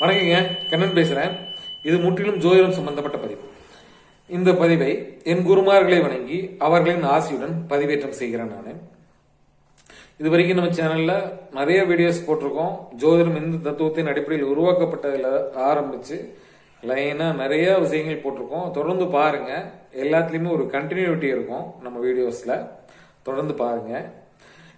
வணக்கங்க. கண்ணன் பேசுறேன். இது முற்றிலும் ஜோதிடம் சம்பந்தப்பட்ட பதிவு. இந்த பதிவை என் குருமார்களை வணங்கி அவர்களின் ஆசையுடன் பதிவேற்றம் செய்கிறேன் நான். இது வரைக்கும் நம்ம சேனல்ல நிறைய வீடியோஸ் போட்டிருக்கோம். ஜோதிடம் இந்த தத்துவத்தின் அடிப்படையில் உருவாக்கப்பட்டதில் ஆரம்பிச்சு லைனா நிறைய விஷயங்கள் போட்டிருக்கோம். தொடர்ந்து பாருங்க. எல்லாத்துலயுமே ஒரு கண்டினியூட்டி இருக்கும் நம்ம வீடியோஸ்ல தொடர்ந்து பாருங்க.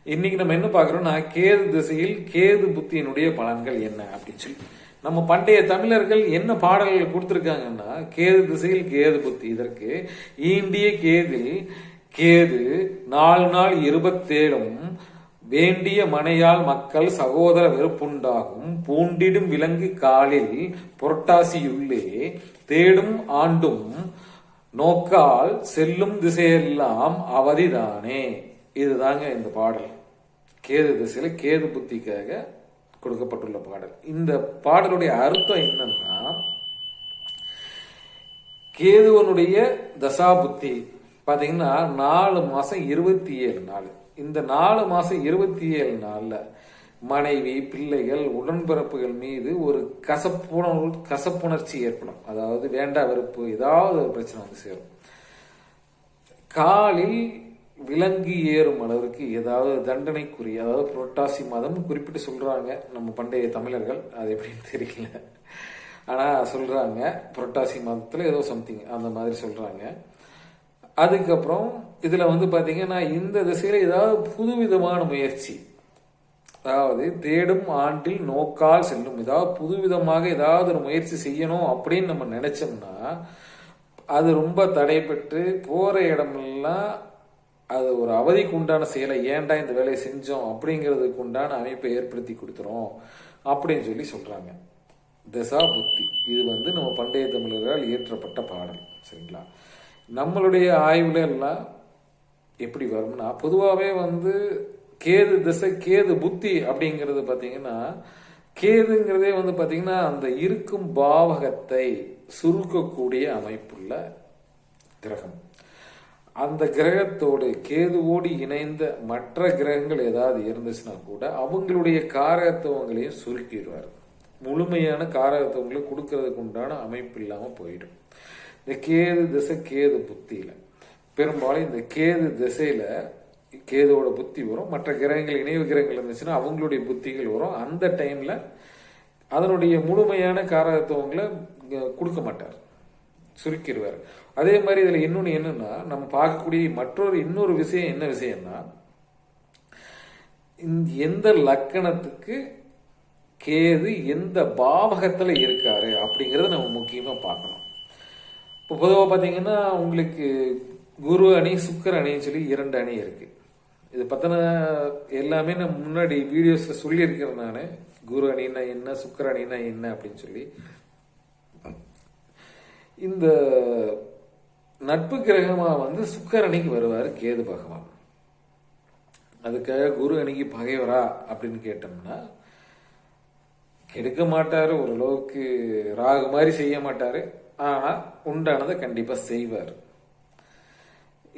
இன்னைக்கு நம்ம என்ன பார்க்கறோம்னா கேது திசையில் கேது புத்தியினுடைய பலன்கள் என்ன அப்படின்னு சொல்லி. நம்ம பண்டைய தமிழர்கள் என்ன பாடல்கள் கொடுத்துருக்காங்கன்னா கேது திசையில் கேது புத்தி. இதற்கு ஈண்டிய கேதில் கேது நாலு நாள் இருபத்தேழும் வேண்டிய மனையால் மக்கள் சகோதர வெறுப்புண்டாகும் பூண்டிடும் விலங்கு காலில் புரட்டாசியுள்ளே தேடும் ஆண்டும் நோக்கால் செல்லும் திசையெல்லாம் அவதிதானே. இதுதாங்க இந்த பாடல். கேது திசையில கேது புத்திக்காக கொடுக்கப்பட்டுள்ள பாடல். இந்த பாடலுடைய அர்த்தம் என்னன்னா கேதுவனுடைய தசாபுத்தி. பார்த்தீங்கன்னா நாலு மாதம் இருபத்தி ஏழு நாள். இந்த நாலு மாதம் இருபத்தி ஏழு நாளில் மனைவி பிள்ளைகள் உடன்பிறப்புகள் மீது ஒரு கசப்புணர்வு கசப்புணர்ச்சி ஏற்படும். அதாவது வேண்டா வெறுப்பு ஏதாவது ஒரு பிரச்சனை வந்து சேரும். காலில் விலங்கு ஏறும் அளவிற்கு ஏதாவது தண்டனைக்குரிய அதாவது புரட்டாசி மாதம் குறிப்பிட்டு சொல்கிறாங்க நம்ம பண்டைய தமிழர்கள். அது எப்படின்னு தெரியல. ஆனால் சொல்கிறாங்க புரட்டாசி மாதத்தில் ஏதோ சம்திங் அந்த மாதிரி சொல்கிறாங்க அதுக்கப்புறம் இதில் வந்து பார்த்திங்கன்னா இந்த திசையில் ஏதாவது புதுவிதமான முயற்சி. அதாவது தேடும் ஆண்டில் நோக்கால் செல்லும். ஏதாவது புதுவிதமாக ஏதாவது ஒரு முயற்சி செய்யணும் அப்படின்னு நம்ம நினச்சோம்னா அது ரொம்ப தடைப்பட்டு போகிற இடமெல்லாம் அது ஒரு அவதிக்கு உண்டான செயலை ஏன்டா இந்த வேலையை செஞ்சோம் அப்படிங்கிறதுக்கு உண்டான அமைப்பை ஏற்படுத்தி கொடுத்துரும் அப்படின்னு சொல்லி சொல்கிறாங்க தசா புத்தி. இது வந்து நம்ம பண்டைய தமிழர்களால் இயற்றப்பட்ட பாடல். சரிங்களா? நம்மளுடைய ஆய்வுல எல்லாம் எப்படி வரும்னா பொதுவாகவே வந்து கேது திசை கேது புத்தி அப்படிங்கிறது பார்த்தீங்கன்னா கேதுங்கிறதே வந்து பார்த்தீங்கன்னா அந்த இருக்கும் பாவகத்தை சுருக்கக்கூடிய அமைப்புள்ள கிரகம். அந்த கிரகத்தோடு கேதுவோடு இணைந்த மற்ற கிரகங்கள் ஏதாவது இருந்துச்சுன்னா கூட அவங்களுடைய காரகத்துவங்களையும் சுருக்கிடுவார். முழுமையான காரகத்துவங்களை கொடுக்கறதுக்கு உண்டான அமைப்பு இல்லாமல் போயிடும். இந்த கேது திசை கேது புத்தியில். பெரும்பாலும் இந்த கேது திசையில் கேதுவோட புத்தி வரும் மற்ற கிரகங்கள் இணைவு கிரகங்கள் இருந்துச்சுன்னா அவங்களுடைய புத்திகள் வரும். அந்த டைமில் அதனுடைய முழுமையான காரகத்துவங்களை கொடுக்க மாட்டார். சுருக்கிடுவார். அதே மாதிரி இதில் இன்னொன்று என்னன்னா நம்ம பார்க்கக்கூடிய மற்றொரு இன்னொரு விஷயம் என்ன விஷயம்னா எந்த லக்கணத்துக்கு கேது எந்த பாவகத்தில் இருக்காரு அப்படிங்கிறத நம்ம முக்கியமாக பார்க்கணும். இப்போ பொதுவாக பார்த்தீங்கன்னா உங்களுக்கு குரு அணி சுக்கர் அணின்னு சொல்லி இரண்டு அணி இருக்குது இது பற்றின எல்லாமே நான் முன்னாடி வீடியோஸில் சொல்லியிருக்கிறேன் நான். குரு அணின்னா என்ன சுக்கர் அணின்னா என்ன அப்படின்னு சொல்லி. இந்த நட்பு கிரகமாக வந்து சுக்கரணிக்கு வருவார் கேது பகவான். அதுக்காக குரு அணிக்கு பகைவரா அப்படின்னு கேட்டோம்னா கெடுக்க மாட்டார் ஓரளவுக்கு ராகு மாதிரி செய்ய மாட்டார் ஆனால் உண்டானதை கண்டிப்பாக செய்வார்.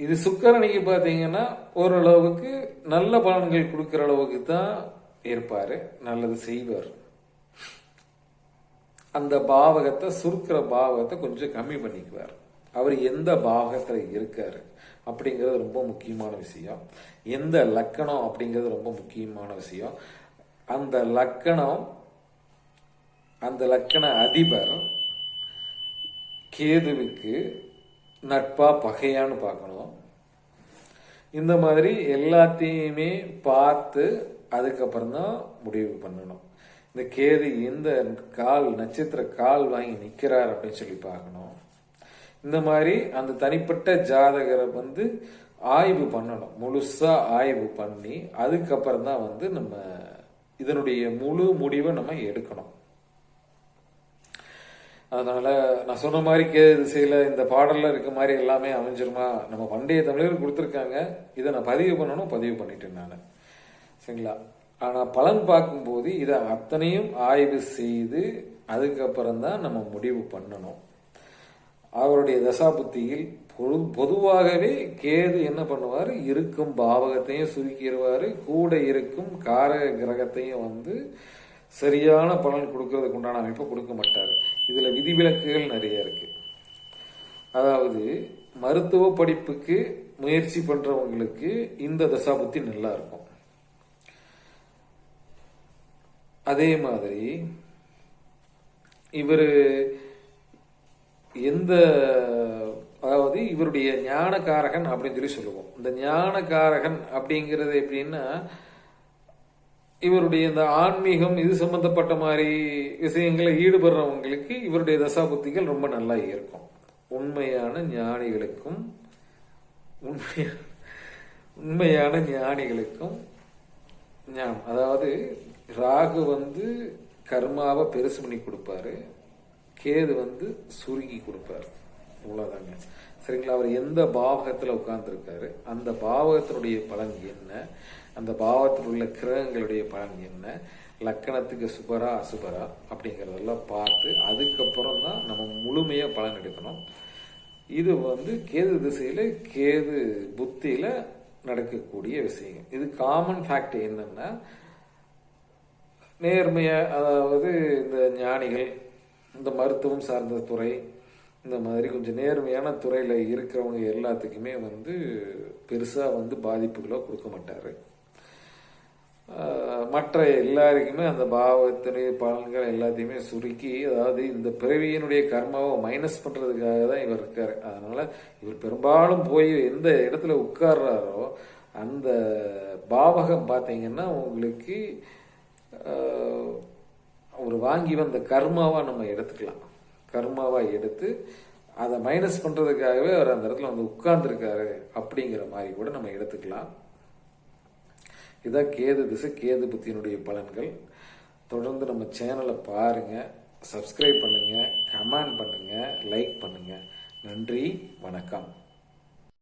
இது சுக்கரணிக்கு பார்த்தீங்கன்னா ஓரளவுக்கு நல்ல பலன்கள் கொடுக்குற அளவுக்கு தான் இருப்பார் நல்லது செய்வார். அந்த பாவகத்தை சுருக்கிற பாவகத்தை கொஞ்சம் கம்மி பண்ணிக்குவார். அவர் எந்த பாவகத்தில் இருக்காரு அப்படிங்கிறது ரொம்ப முக்கியமான விஷயம். எந்த லக்கணம் அப்படிங்கிறது ரொம்ப முக்கியமான விஷயம். அந்த லக்கணம் அந்த லக்கண அதிபர் கேதுவுக்கு நட்பா பகையான்னு பார்க்கணும். இந்த மாதிரி எல்லாத்தையுமே பார்த்து அதுக்கப்புறம் தான் முடிவு பண்ணணும். இந்த கேது இந்த கால் நட்சத்திர கால் வாங்கி நிற்கிறார் அப்படின்னு சொல்லி பார்க்கணும். இந்த மாதிரி அந்த தனிப்பட்ட ஜாதகரை வந்து ஆய்வு பண்ணணும். முழுசா ஆய்வு பண்ணி அதுக்கப்புறம் தான் வந்து நம்ம இதனுடைய முழு முடிவை நம்ம எடுக்கணும். அதனால நான் சொன்ன மாதிரி கே திசையில இந்த பாடல்ல இருக்க மாதிரி எல்லாமே அமைஞ்சிருமா? நம்ம பண்டைய தமிழர்கள் கொடுத்துருக்காங்க. இதை நான் பதிவு பண்ணணும் பதிவு பண்ணிட்டேன் நான். சரிங்களா? ஆனால் பலன் பார்க்கும்போது இதை அத்தனையும் ஆய்வு செய்து அதுக்கப்புறம் தான் நம்ம முடிவு பண்ணணும். அவருடைய தசாபுத்தியில் பொது பொதுவாகவே கேது என்ன பண்ணுவார்? இருக்கும் பாவகத்தையும் சுருக்கிடுவார். கூட இருக்கும் காரக கிரகத்தையும் வந்து சரியான பலன் கொடுக்கறதுக்கு உண்டான அமைப்பை கொடுக்க மாட்டார். இதில் விதிவிலக்குகள் நிறைய இருக்கு. அதாவது மருத்துவ படிப்புக்கு முயற்சி பண்ணுறவங்களுக்கு இந்த தசாபுத்தி நல்லா இருக்கும். அதே மாதிரி இவர் எந்த அதாவது இவருடைய ஞானகாரகன் அப்படின்னு சொல்லி சொல்லுவோம். இந்த ஞானகாரகன் அப்படிங்கிறது எப்படின்னா இவருடைய இந்த ஆன்மீகம் இது சம்பந்தப்பட்ட மாதிரி விஷயங்களை ஈடுபடுறவங்களுக்கு இவருடைய தசாபுத்திகள் ரொம்ப நல்லா இருக்கும். உண்மையான ஞானிகளுக்கும் உண்மையான உண்மையான ஞானிகளுக்கும் ஞானம். அதாவது ராகு வந்து கர்மாவை பெருசு பண்ணி கொடுப்பாரு. கேது வந்து சுருக்கி கொடுப்பாரு. இவ்வளோதாங்க சரிங்களா? அவர் எந்த பாவகத்தில் உட்கார்ந்துருக்காரு? அந்த பாவகத்தினுடைய பலன் என்ன? அந்த பாவத்தில் உள்ள கிரகங்களுடைய பலன் என்ன? லக்கணத்துக்கு சுபரா அசுபரா அப்படிங்கிறதெல்லாம் பார்த்து அதுக்கப்புறம் தான் நம்ம முழுமையாக பலன் எடுக்கணும். இது வந்து கேது திசையில் கேது புத்தியில் நடக்கக்கூடிய விஷயம் இது காமன் ஃபேக்ட் என்னென்னா நேர்மையாக அதாவது இந்த ஞானிகள் இந்த மருத்துவம் சார்ந்த துறை இந்த மாதிரி கொஞ்சம் நேர்மையான துறையில் இருக்கிறவங்க எல்லாத்துக்குமே வந்து பெருசாக வந்து பாதிப்புகளோ கொடுக்க மாட்டார். மற்ற எல்லாருக்குமே அந்த பாவத்தினுடைய பலன்கள் எல்லாத்தையுமே சுருக்கி அதாவது இந்த பிறவியினுடைய கர்மாவை மைனஸ் பண்ணுறதுக்காக தான் இவர் இருக்கார். அதனால் இவர் பெரும்பாலும் போய் எந்த இடத்துல உட்கார்றாரோ அந்த பாவகம் பார்த்தீங்கன்னா உங்களுக்கு அவர் வாங்கி வந்த கர்மாவாக நம்ம எடுத்துக்கலாம். கர்மாவாக எடுத்து அதை மைனஸ் பண்ணுறதுக்காகவே அவர் அந்த இடத்துல வந்து உட்கார்ந்துருக்காரு அப்படிங்கிற மாதிரி கூட நம்ம எடுத்துக்கலாம். இதான் கேது திசை கேது புத்தியினுடைய பலன்கள். தொடர்ந்து நம்ம சேனலை பாருங்க சப்ஸ்கிரைப் பண்ணுங்கள் கமெண்ட் பண்ணுங்கள் லைக் பண்ணுங்கள் நன்றி வணக்கம்.